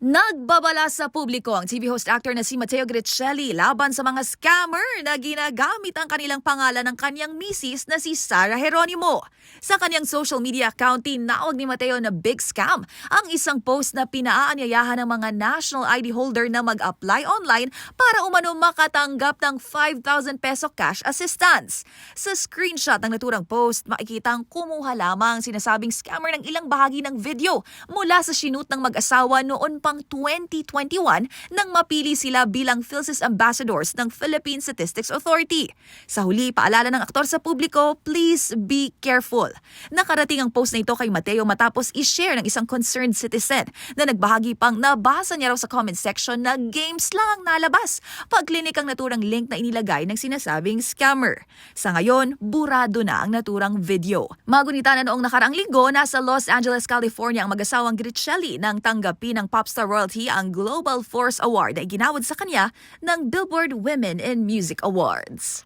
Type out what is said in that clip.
Nagbabala sa publiko ang TV host actor na si Matteo Gricelli laban sa mga scammer na ginagamit ang kanilang pangalan ng kanyang misis na si Sarah Geronimo. Sa kanyang social media account, tinawag ni Matteo na big scam ang isang post na pinaaanyayahan ng mga national ID holder na mag-apply online para umano makatanggap ng 5,000 peso cash assistance. Sa screenshot ng naturang post, makikitang kumuha lamang ang sinasabing scammer ng ilang bahagi ng video mula sa sinut ng mag-asawa noon pang 2021 nang mapili sila bilang PhilSys Ambassadors ng Philippine Statistics Authority. Sa huli, paalala ng aktor sa publiko, please be careful. Nakarating ang post na ito kay Mateo matapos i-share ng isang concerned citizen na nagbahagi pang nabasa niya raw sa comment section na games lang ang nalabas pag-clinic ang naturang link na inilagay ng sinasabing scammer. Sa ngayon, burado na ang naturang video. Magunita na noong nakaraang linggo, nasa Los Angeles, California ang mag-asawang Gricelli nang tanggapin ng popstar royalty ang Global Force Award na iginawad sa kanya ng Billboard Women in Music Awards.